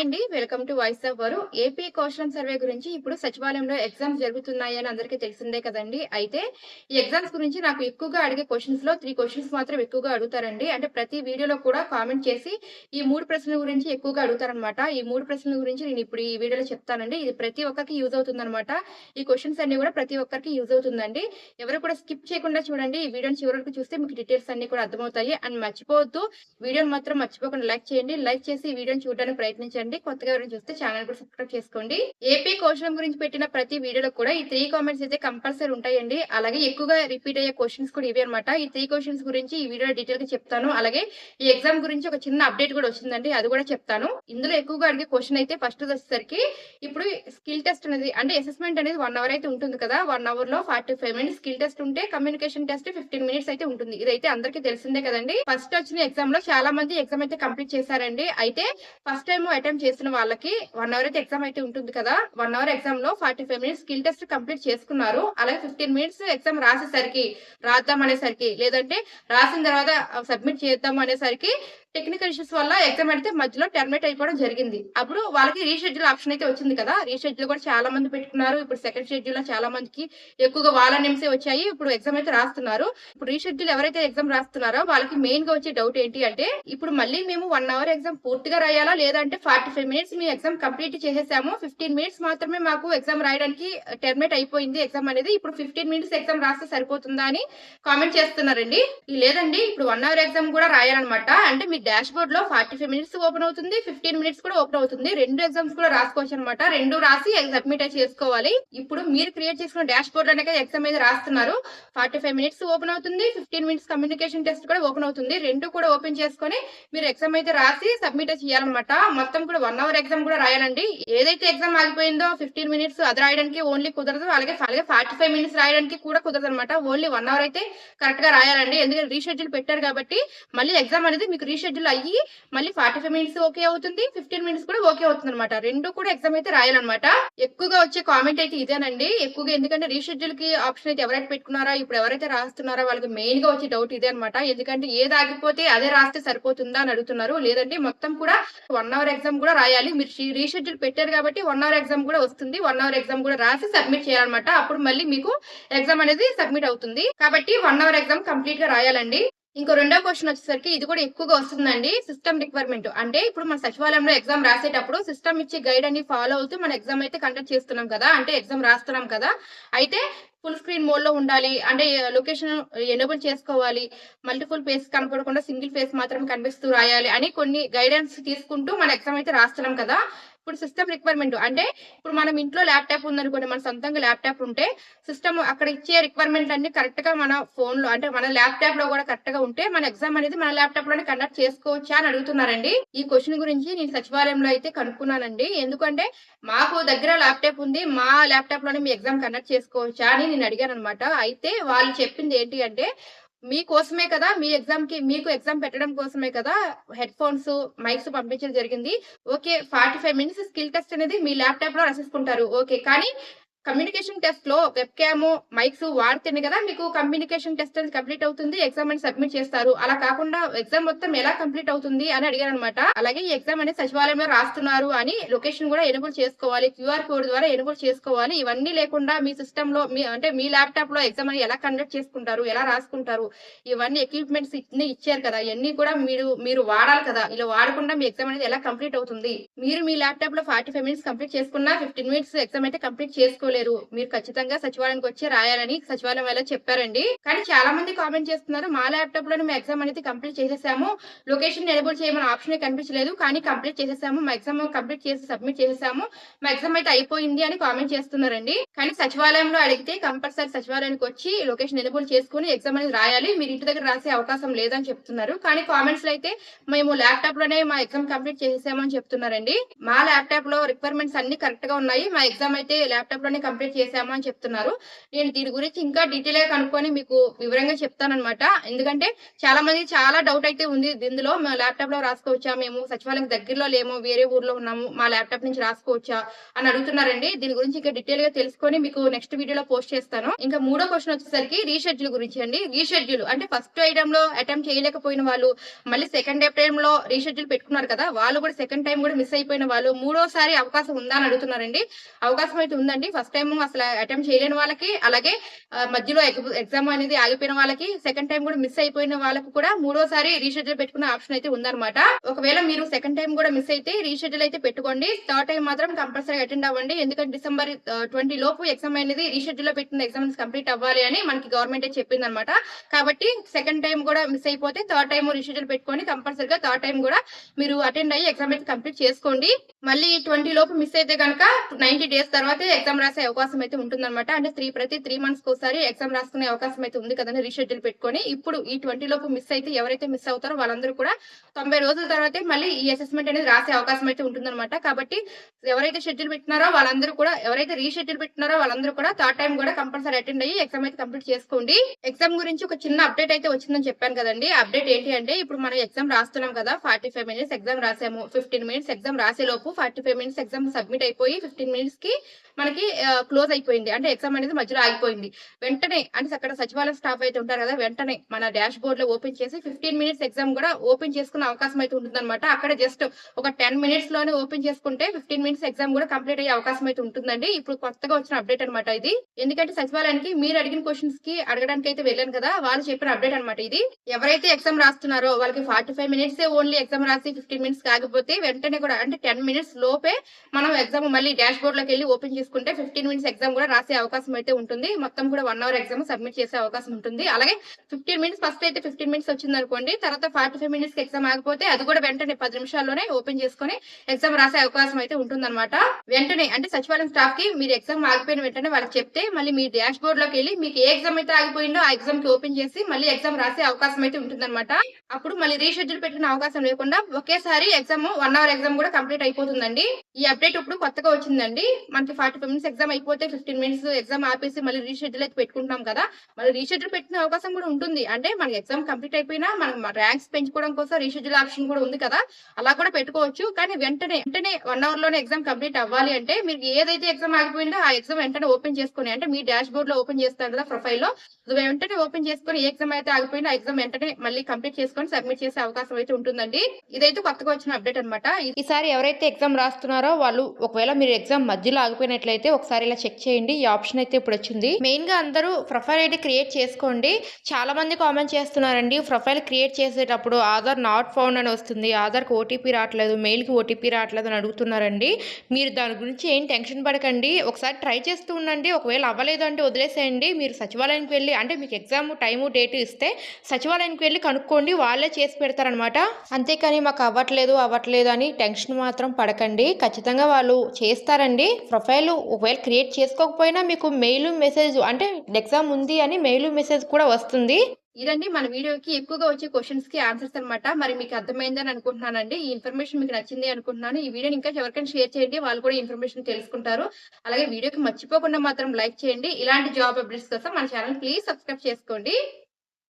Hi అండి. Welcome to voice of వారు. AP question survey గురించి ఇప్పుడు సచివాలయంలో ఎగ్జామ్స్ జరుగుతున్నాయి అని అందరికీ తెలిసిందే కదండి. అయితే ఈ ఎగ్జామ్స్ గురించి నాకు ఎక్కువగా అడిగే క్వశ్చన్స్లో త్రీ క్వశ్చన్స్ మాత్రం ఎక్కువగా అడుగుతారండి. అంటే ప్రతి వీడియోలో కూడా కామెంట్ చేసి ఈ మూడు ప్రశ్నల గురించి ఎక్కువగా అడుగుతారనమాట ఈ మూడు ప్రశ్నల గురించి నేను ఇప్పుడు ఈ వీడియోలో చెప్తానండి. ఇది ప్రతి ఒక్కరికి యూజ్ అవుతుందన్నమాట. ఈ క్వశ్చన్స్ అన్ని కూడా ప్రతి ఒక్కరికి యూజ్ అవుతుందండి. ఎవరు కూడా స్కిప్ చేయకుండా చూడండి. ఈ వీడియోని చివరికి చూస్తే మీకు డీటెయిల్స్ అన్ని కూడా అర్థమవుతాయి. అండ్ మర్చిపోవద్దు. వీడియోని మాత్రం మర్చిపోకుండా లైక్ చేయండి. లైక్ చేసి ఈ వీడియోని చూడడానికి ప్రయత్నించండి. కొత్తగా ఎవరైనా చూస్తే ఛానల్ కూడా సబ్స్క్రైబ్ చేసుకోండి. ఏపీ క్వశ్చన్ గురించి పెట్టిన ప్రతి వీడియోలో కూడా ఈ త్రీ కామెంట్స్ అయితే కంపల్సరీ ఉంటాయండి. అలాగే ఎక్కువగా రిపీట్ అయ్యే క్వశ్చన్స్ కూడా ఇవే అనమాట ఈ త్రీ క్వశ్చన్స్ గురించి ఈ వీడియో డీటెయిల్గా చెప్తాను. అలాగే ఈ ఎగ్జామ్ గురించి ఒక చిన్న అప్డేట్ కూడా వచ్చిందండి. అది కూడా చెప్తాను. ఇందులో ఎక్కువగా అడిగే క్వశ్చన్ అయితే ఫస్ట్ వచ్చేసరికి ఇప్పుడు స్కిల్ టెస్ట్ అనేది అంటే అసెస్మెంట్ అనేది వన్ అవర్ అయితే ఉంటుంది కదా. వన్ అవర్లో forty five minutes skill test ఉంటే కమ్యూనికేషన్ టెస్ట్ ఫిఫ్టీన్ మినిట్స్ అయితే ఉంటుంది. ఇదైతే అందరికీ తెలిసిందే కదండి. ఫస్ట్ వచ్చిన ఎగ్జామ్లో చాలా మంది ఎగ్జామ్ అయితే కంప్లీట్ చేశారండి. అయితే ఫస్ట్ టైం అటెంప్ట్ చేసిన వాళ్ళకి వన్ అవర్ అయితే ఎగ్జామ్ అయితే ఉంటుంది కదా. వన్ అవర్ ఎగ్జామ్లో forty five minutes skill test complete చేసుకున్నారు. అలాగే ఫిఫ్టీన్ మినిట్స్ ఎగ్జామ్ రాసేసరికి రాద్దాం అనేసరికి లేదంటే రాసిన తర్వాత సబ్మిట్ చేద్దాం అనేసరికి టెక్నికల్ ఇష్యూస్ వల్ల ఎగ్జామ్ అయితే మధ్యలో టర్మినేట్ అయిపోవడం జరిగింది. అప్పుడు వాళ్ళకి రీషెడ్యూల్ ఆప్షన్ అయితే వచ్చింది కదా. రీషెడ్యూల్ కూడా చాలా మంది పెట్టుకున్నారు. ఇప్పుడు సెకండ్ షెడ్యూల్లో చాలా మందికి ఎక్కువగా వాళ్ళ నిమిషే వచ్చాయి. ఇప్పుడు ఎగ్జామ్ అయితే రాస్తున్నారు. ఇప్పుడు రీషెడ్యూల్ ఎవరైతే ఎగ్జామ్ రాస్తున్నారో వాళ్ళకి మెయిన్గా వచ్చే డౌట్ ఏంటి అంటే ఇప్పుడు మళ్ళీ మేము వన్ అవర్ ఎగ్జామ్ పూర్తిగా రాయాలా? లేదంటే ఫార్టీ ఫైవ్ మినిట్స్ మీ ఎగ్జామ్ కంప్లీట్ చేసేసాము. ఫిఫ్టీన్ మినిట్స్ మాత్రమే మాకు ఎగ్జామ్ రాయడానికి టర్మినేట్ అయిపోయింది ఎగ్జామ్ అనేది. ఇప్పుడు ఫిఫ్టీన్ మినిట్స్ ఎగ్జామ్ రాస్తే సరిపోతుందా అని కామెంట్ చేస్తున్నారండి. లేదండి ఇప్పుడు వన్ అవర్ ఎగ్జామ్ కూడా రాయాలన్నమాట. అంటే మీ డాష్ బోర్డ్లో ఫార్టీ ఫైవ్ మినిట్స్ ఓపెన్ అవుతుంది ఫిఫ్టీన్ మినిట్స్ కూడా ఓపెన్ అవుతుంది. రెండు ఎగ్జామ్స్ కూడా రాసుకోవచ్చు అనమాట రెండు రాసి సబ్మిట్ చేసుకోవాలి. ఇప్పుడు మీరు క్రియేట్ చేసుకున్న డాష్ బోర్డ్లోనే ఎగ్జామ్ అయితే రాస్తున్నారు. ఫార్టీ ఫైవ్ మినిట్స్ ఓపెన్ అవుతుంది ఫిఫ్టీన్ మినిట్స్ కమ్యూనికేషన్ టెస్ట్ కూడా ఓపెన్ అవుతుంది. రెండు కూడా ఓపెన్ చేసుకొని మీరు ఎగ్జామ్ అయితే రాసి సబ్మిట్ చేయాలన్నమాట. మొత్తం కూడా వన్ అవర్ ఎగ్జామ్ కూడా రాయాలండి. ఏదైతే ఎగ్జామ్ ఆగిపోయిందో ఫిఫ్టీన్ మినిట్స్ అది రాయడానికి ఓన్లీ కుదరదు. అలాగే అలాగే ఫార్టీ ఫైవ్ మినిట్స్ రాయడానికి కూడా కుదరదు అనమాట ఓన్లీ వన్ అవర్ అయితే కరెక్ట్గా రాయాలండి. ఎందుకంటే రీషెడ్యూల్ పెట్టారు కాబట్టి మళ్ళీ ఎగ్జామ్ అనేది మీకు రీషెడ్యూల్ అయ్యి మళ్ళీ ఫార్టీ ఫైవ్ మినిట్స్ ఓకే అవుతుంది ఫిఫ్టీన్ మినిట్స్ కూడా ఓకే అవుతుంది అనమాట రెండు కూడా ఎగ్జామ్ అయితే రాయాలన్నమాట. ఎక్కువగా వచ్చే కామెంట్ అయితే ఇదేనండి. ఎక్కువగా ఎందుకంటే రీషెడ్యూల్కి ఆప్షన్ అయితే ఎవరైతే పెట్టుకున్నారా ఇప్పుడు ఎవరైతే రాస్తున్నారో వాళ్ళకి మెయిన్గా వచ్చే డౌట్ ఇదే అనమాట ఎందుకంటే ఏది ఆగిపోతే అదే రాస్తే సరిపోతుందా అని అడుగుతున్నారు. లేదంటే మొత్తం కూడా వన్ అవర్ ఎగ్జామ్ కూడా రాయాలి. మీరు రీషెడ్యూల్ పెట్టారు కాబట్టి వన్ అవర్ ఎగ్జామ్ కూడా వస్తుంది. వన్ అవర్ ఎగ్జామ్ కూడా రాసి సబ్మిట్ చేయాలన్నమాట. అప్పుడు మళ్ళీ మీకు ఎగ్జామ్ అనేది సబ్మిట్ అవుతుంది. కాబట్టి వన్ అవర్ ఎగ్జామ్ కంప్లీట్గా రాయాలండి. ఇంకో రెండో క్వశ్చన్ వచ్చేసరికి ఇది కూడా ఎక్కువగా వస్తుందండి సిస్టమ్ రిక్వైర్మెంట్ అంటే ఇప్పుడు మన సచివాలయంలో ఎగ్జామ్ రాసేటప్పుడు సిస్టమ్ ఇచ్చే గైడ్ అని ఫాలో అవుతూ మన ఎగ్జామ్ అయితే కండక్ట్ చేస్తున్నాం కదా అంటే ఎగ్జామ్ రాస్తున్నాం కదా అయితే ఫుల్ స్క్రీన్ మోడ్లో ఉండాలి అంటే లొకేషన్ ఎనేబుల్ చేసుకోవాలి మల్టిపుల్ ఫేస్ కనపడకుండా సింగిల్ ఫేస్ మాత్రం కనిపిస్తూ రాయాలి అని కొన్ని గైడెన్స్ తీసుకుంటూ మన ఎగ్జామ్ అయితే రాస్తున్నాం కదా ఇప్పుడు సిస్టమ్ రిక్వైర్మెంట్ అంటే ఇప్పుడు మనం ఇంట్లో ల్యాప్టాప్ ఉందనుకోండి మన సొంతంగా ల్యాప్టాప్ ఉంటే సిస్టమ్ అక్కడ ఇచ్చే రిక్వైర్మెంట్ అన్ని కరెక్ట్గా మన ఫోన్లో అంటే మన ల్యాప్టాప్లో కూడా కరెక్ట్గా ఉంటే మన ఎగ్జామ్ అనేది మన ల్యాప్టాప్లోనే కండక్ట్ చేసుకోవచ్చా అని అడుగుతున్నారండి. ఈ క్వశ్చన్ గురించి నేను సచివాలయంలో అయితే కనుక్కున్నానండి. ఎందుకంటే మాకు దగ్గర ల్యాప్టాప్ ఉంది మా ల్యాప్టాప్లోనే మీ ఎగ్జామ్ కండక్ట్ చేసుకోవచ్చా అని నేను అడిగాను అనమాట అయితే వాళ్ళు చెప్పింది ఏంటి అంటే మీకోసమే కదా మీ ఎగ్జామ్కి మీకు ఎగ్జామ్ పెట్టడం కోసమే కదా హెడ్ ఫోన్స్ మైక్స్ పంపించడం జరిగింది. Okay forty five minutes skill test అనేది మీ ల్యాప్టాప్లో రాసేసుకుంటారు. ఓకే కానీ కమ్యూనికేషన్ టెస్ట్లో వెబ్ క్యామ్ మైక్స్ వాడితేనే కదా మీకు కమ్యూనికేషన్ టెస్ట్ అనేది కంప్లీట్ అవుతుంది. ఎగ్జామ్ అనేది సబ్మిట్ చేస్తారు. అలా కాకుండా ఎగ్జామ్ మొత్తం ఎలా కంప్లీట్ అవుతుంది అని అడిగారు అనమాట అలాగే ఈ ఎగ్జామ్ అనేది సచివాలయంలో రాస్తున్నారు అని లొకేషన్ కూడా ఎనుబుల్ చేసుకోవాలి. క్యూఆర్ కోడ్ ద్వారా ఎనుబుల్ చేసుకోవాలి. ఇవన్నీ లేకుండా మీ సిస్టమ్లో మీ అంటే మీ ల్యాప్టాప్లో ఎగ్జామ్ అనేది ఎలా కండక్ట్ చేసుకుంటారు? ఎలా రాసుకుంటారు? ఇవన్నీ ఎక్విప్మెంట్స్ ఇచ్చారు కదా. ఇవన్నీ కూడా మీరు మీరు వాడాలి కదా. ఇలా వాడకుండా మీ ఎగ్జామ్ అనేది ఎలా కంప్లీట్ అవుతుంది? మీరు మీ ల్యాప్టాప్లో ఫార్టీ ఫైవ్ మినిట్స్ కంప్లీట్ చేసుకున్నా ఫిఫ్టీన్ మినిట్స్ ఎగ్జామ్ అయితే కంప్లీట్ చేసుకో లేరు మీరు ఖచ్చితంగా సచివాలయానికి వచ్చి రాయాలని సచివాలయం వల్ల చెప్పారండి. కానీ చాలా మంది కామెంట్ చేస్తున్నారు మా ల్యాప్టాప్లో మేము ఎగ్జామ్ అనేది కంప్లీట్ చేసేసాము. లొకేషన్ ఎనేబుల్ చేయమని ఆప్షన్ కనిపించలేదు. కానీ కంప్లీట్ చేసేసాము. మా ఎగ్జామ్ కంప్లీట్ చేసి సబ్మిట్ చేసేసాము. మా ఎగ్జామ్ అయితే అయిపోయింది అని కామెంట్ చేస్తున్నారండి. కానీ సచివాలయంలో అడిగితే కంపల్సరీ సచివాలయానికి వచ్చి లొకేషన్ ఎనేబుల్ చేసుకుని ఎగ్జామ్ అనేది రాయాలి. మీరు ఇంటి దగ్గర రాసే అవకాశం లేదని చెప్తున్నారు. కానీ కామెంట్స్లో అయితే మేము ల్యాప్టాప్లోనే మా ఎగ్జామ్ కంప్లీట్ చేసేసామని చెప్తున్నారండి. మా ల్యాప్టాప్లో రిక్వైర్మెంట్స్ అన్ని కరెక్ట్గా ఉన్నాయి. మా ఎగ్జామ్ అయితే ల్యాప్టాప్లోనే ని కంప్లీట్ చేశాము అని చెప్తున్నారు. నేను దీని గురించి ఇంకా డీటెయిల్గా కనుక్కొని మీకు వివరంగా చెప్తానమాట ఎందుకంటే చాలా మంది చాలా డౌట్ అయితే ఉంది. ఇందులో మా ల్యాప్టాప్లో రాసుకోవచ్చా? మేము సచివాలయం దగ్గరలో లేము. వేరే ఊర్లో ఉన్నాము. మా ల్యాప్టాప్ నుంచి రాసుకోవచ్చా? అని అడుగుతున్నారండి. దీని గురించి ఇంకా డీటెయిల్గా తెలుసుకొని మీకు నెక్స్ట్ వీడియోలో పోస్ట్ చేస్తాను. ఇంకా మూడో క్వశ్చన్ వచ్చేసరికి రీషెడ్యూల్ గురించి అండి. రీషెడ్యూల్ అంటే ఫస్ట్ ఐటమ్లో అటెంప్ట్ చేయలేకపోయిన వాళ్ళు మళ్ళీ సెకండ్ టైం లో రీషెడ్యూల్ పెట్టుకున్నారు కదా వాళ్ళు కూడా సెకండ్ టైం కూడా మిస్ అయిపోయిన వాళ్ళు మూడోసారి అవకాశం ఉందా అని అడుగుతున్నారండి. అవకాశం అయితే ఉందండి. ఫస్ట్ టైం అసలు అటెంప్ట్ చేయలేని వాళ్ళకి అలాగే మధ్యలో ఎగ్జామ్ అనేది ఆగిపోయిన వాళ్ళకి సెకండ్ టైం కూడా మిస్ అయిపోయిన వాళ్ళకి కూడా మూడోసారి రీషెడ్యూల్ పెట్టుకునే ఆప్షన్ అయితే ఉందన్నమాట. ఒకవేళ మీరు సెకండ్ టైం కూడా మిస్ అయితే రీషెడ్యూల్ అయితే పెట్టుకోండి. థర్డ్ టైం మాత్రం కంపల్సరీ అటెండ్ అవ్వండి. ఎందుకంటే డిసెంబర్ ట్వంటీ లోపు ఎగ్జామ్ అనేది రీషెడ్యూల్లో పెట్టిన ఎగ్జామ్స్ కంప్లీట్ అవ్వాలి అని మనకి గవర్నమెంట్ చెప్పింది అనమాట కాబట్టి సెకండ్ టైం కూడా మిస్ అయిపోతే థర్డ్ టైం రీషెడ్యూల్ పెట్టుకొని కంపల్సరీగా థర్డ్ టైం కూడా మీరు అటెండ్ అయ్యి ఎగ్జామ్ అయితే కంప్లీట్ చేసుకోండి. మళ్ళీ ట్వంటీ లోపు మిస్ అయితే కనుక నైన్టీ డేస్ తర్వాత ఎగ్జామ్ రాసే అవకాశం అయితే ఉంటుందన్నమాట. అంటే త్రీ ప్రతి త్రీ మంత్స్ ఒకసారి ఎగ్జామ్ రాసుకునే అవకాశం అయితే ఉంది కదండి రీషెడ్యూల్ పెట్టుకొని. ఇప్పుడు ఈ ట్వంటీ లోపు మిస్ అయితే ఎవరైతే మిస్ అవుతారో వాళ్ళందరూ కూడా తొంభై రోజుల తర్వాత మళ్ళీ ఈ అసెస్మెంట్ అనేది రాసే అవకాశం అయితే ఉంటుందన్నమాట. కాబట్టి ఎవరైతే షెడ్యూల్ పెట్టినారో వాళ్ళందరూ కూడా ఎవరైతే రీషెడ్యూల్ పెట్టినారో వాళ్ళందరూ కూడా థర్డ్ టైం కూడా కంపల్సరీ అటెండ్ అయ్యి ఎగ్జామ్ అయితే కంప్లీట్ చేసుకోండి. ఎగ్జామ్ గురించి ఒక చిన్న అప్డేట్ అయితే వచ్చిందని చెప్పాను కదండి. అప్డేట్ ఏంటి అంటే ఇప్పుడు మనం ఎగ్జామ్ రాస్తున్నాం కదా ఫార్టీ ఫైవ్ మినిట్స్ ఎగ్జామ్ రాసాము. ఫిఫ్టీన్ మినిట్స్ ఎగ్జామ్ రాసే లోపు forty five minutes exam submit అయిపోయి ఫిఫ్టీన్ మినిట్స్కి మనకి క్లోజ్ అయిపోయింది. అంటే ఎగ్జామ్ అనేది మధ్యలో ఆగిపోయింది. వెంటనే అంటే అక్కడ సచివాలయం స్టాఫ్ అయితే ఉంటారు కదా వెంటనే మన డాష్ బోర్డ్లో ఓపెన్ చేసి ఫిఫ్టీన్ మినిట్స్ ఎగ్జామ్ కూడా ఓపెన్ చేసుకునే అవకాశం అయితే ఉంటుందన్నమాట. అక్కడ జస్ట్ ఒక టెన్ మినిట్స్లోనే ఓపెన్ చేసుకుంటే ఫిఫ్టీన్ మినిట్స్ ఎగ్జామ్ కూడా కంప్లీట్ అయ్యే అవకాశం అయితే ఉంటుందండి. ఇప్పుడు కొత్తగా వచ్చిన అప్డేట్ అనమాట ఇది. ఎందుకంటే సచివాలయానికి మీరు అడిగిన క్వశ్చన్స్కి అడగడానికి అయితే వెళ్ళాను కదా వాళ్ళు చెప్పిన అప్డేట్ అనమాట ఇది. ఎవరైతే ఎగ్జామ్ రాస్తున్నారో వాళ్ళకి forty five minutes only exam రాసి ఫిఫ్టీన్ మినిట్స్ కాకపోతే వెంటనే కూడా అంటే టెన్ మినిట్స్ లోపే మనం ఎగ్జామ్ మళ్ళీ డాష్ బోర్డ్లోకి వెళ్ళి ఓపెన్ చేసుకుంటే ఫిఫ్టీన్ ఫిఫ్టీన్ మినిట్స్ ఎగ్జామ్ కూడా రాసే అవకాశం అయితే ఉంటుంది. మొత్తం కూడా వన్ అవర్ ఎగ్జామ్ సబ్మిట్ చేసే అవకాశం ఉంటుంది. అలాగే ఫిఫ్టీన్ మినిట్స్ ఫస్ట్ అయితే ఫిఫ్టీన్ మినిట్స్ వచ్చింది అనుకోండి తర్వాత ఫార్టీ ఫైవ్ మినిట్స్ ఎగ్జామ్ ఆగిపోతే అది కూడా వెంటనే పది నిమిషాల్లోనే ఓపెన్ చేసుకొని ఎగ్జామ్ రాసే అవకాశం అయితే ఉంటుందన్నమాట. వెంటనే అంటే సచివాలయం స్టాఫ్కి మీరు ఎగ్జామ్ ఆగిపోయిన వెంటనే వాళ్ళకి చెప్తే మళ్ళీ మీ డాష్ బోర్డ్లోకి వెళ్ళి మీకు ఏ ఎగ్జామ్ అయితే ఆగిపోయిందో ఆ ఎగ్జామ్కి ఓపెన్ చేసి మళ్ళీ ఎగ్జామ్ రాసే అవకాశం అయితే ఉంటుందన్నమాట. అప్పుడు మళ్ళీ రీషెడ్యూల్ పెట్టిన అవకాశం లేకుండా ఒకేసారి ఎగ్జామ్ వన్ అవర్ ఎగ్జామ్ కూడా కంప్లీట్ అయిపోతుందండి. ఈ అప్డేట్ ఇప్పుడు కొత్తగా వచ్చిందండి. మనకి ఫార్టీ ఫైవ్ మినిట్స్ ఎగ్జామ్ అయిపోతే ఫిఫ్టీన్ మినిట్స్ ఎగ్జామ్ ఆపేసి మళ్ళీ రీషెడ్యూల్ అయితే పెట్టుకుంటాం కదా. మళ్ళీ రీషెడ్యూల్ పెట్టిన అవకాశం కూడా ఉంటుంది. అంటే మనకి ఎగ్జామ్ కంప్లీట్ అయిపోయినా మనం ర్యాంక్స్ పెంచుకోవడం కోసం రీషెడ్యూల్ ఆప్షన్ కూడా ఉంది కదా. అలా కూడా పెట్టుకోవచ్చు. కానీ వెంటనే వెంటనే వన్ అవర్లోనే ఎగ్జామ్ కంప్లీట్ అవ్వాలి అంటే మీరు ఏదైతే ఎగ్జామ్ ఆగిపోయిందో ఆ ఎగ్జామ్ వెంటనే ఓపెన్ చేసుకుని అంటే మీ డాష్ బోర్డ్లో ఓపెన్ చేస్తారు కదా ప్రొఫైల్లో. వెంటనే ఓపెన్ చేసుకుని ఏ ఎగ్జామ్ అయితే ఆగిపోయిందో ఆ ఎగ్జామ్ వెంటనే మళ్ళీ కంప్లీట్ చేసుకొని సబ్మిట్ చేసే అవకాశం అయితే ఉంటుందండి. ఇదైతే కొత్తగా వచ్చిన అప్డేట్ అనమాట ఈసారి ఎవరైతే ఎగ్జామ్ రాస్తున్నారో వాళ్ళు ఒకవేళ మీరు ఎగ్జామ్ మధ్యలో ఆగిపోయినట్లయితే ఒకసారి ఇలా చెక్ చేయండి. ఈ ఆప్షన్ అయితే ఇప్పుడు వచ్చింది. మెయిన్గా అందరూ ప్రొఫైల్ ఐడి క్రియేట్ చేసుకోండి. చాలా మంది కామెంట్ చేస్తున్నారండి. ప్రొఫైల్ క్రియేట్ చేసేటప్పుడు ఆధార్ నాట్ ఫౌండ్ అని వస్తుంది. ఆధార్కి ఓటీపీ రావట్లేదు. మెయిల్కి ఓటీపీ రావట్లేదు అని అడుగుతున్నారండి. మీరు దాని గురించి ఏం టెన్షన్ పడకండి. ఒకసారి ట్రై చేస్తూ ఉండండి. ఒకవేళ అవ్వలేదు అంటే వదిలేసేయండి. మీరు సచివాలయానికి వెళ్ళి అంటే మీకు ఎగ్జామ్ టైము డేట్ ఇస్తే సచివాలయానికి వెళ్ళి కనుక్కోండి. వాళ్ళే చేసి పెడతారనమాట. అంతేకాని మాకు అవ్వట్లేదు అవ్వట్లేదు అని టెన్షన్ మాత్రం పడకండి. ఖచ్చితంగా వాళ్ళు చేస్తారండి. ప్రొఫైల్ ఒకవేళ క్రియేట్ చేసుకోకపోయినా మీకు మెయిల్ మెసేజ్ అంటే ఎగ్జామ్ ఉంది అని మెయిల్ మెసేజ్ కూడా వస్తుంది. ఇదండి మన వీడియోకి ఎక్కువగా వచ్చే క్వశ్చన్స్కి ఆన్సర్స్ అన్నమాట. మరి మీకు అర్థమైందని అనుకుంటున్నానండి. ఈ ఇన్ఫర్మేషన్ మీకు నచ్చింది అనుకుంటున్నాను. ఈ వీడియోని ఇంకా ఎవరికైనా షేర్ చేయండి. వాళ్ళు కూడా ఇన్ఫర్మేషన్ తెలుసుకుంటారు. అలాగే వీడియోకి మర్చిపోకుండా మాత్రం లైక్ చేయండి. ఇలాంటి జాబ్ అప్డేట్స్ కోసం మన ఛానల్ ప్లీజ్ సబ్స్క్రైబ్ చేసుకోండి.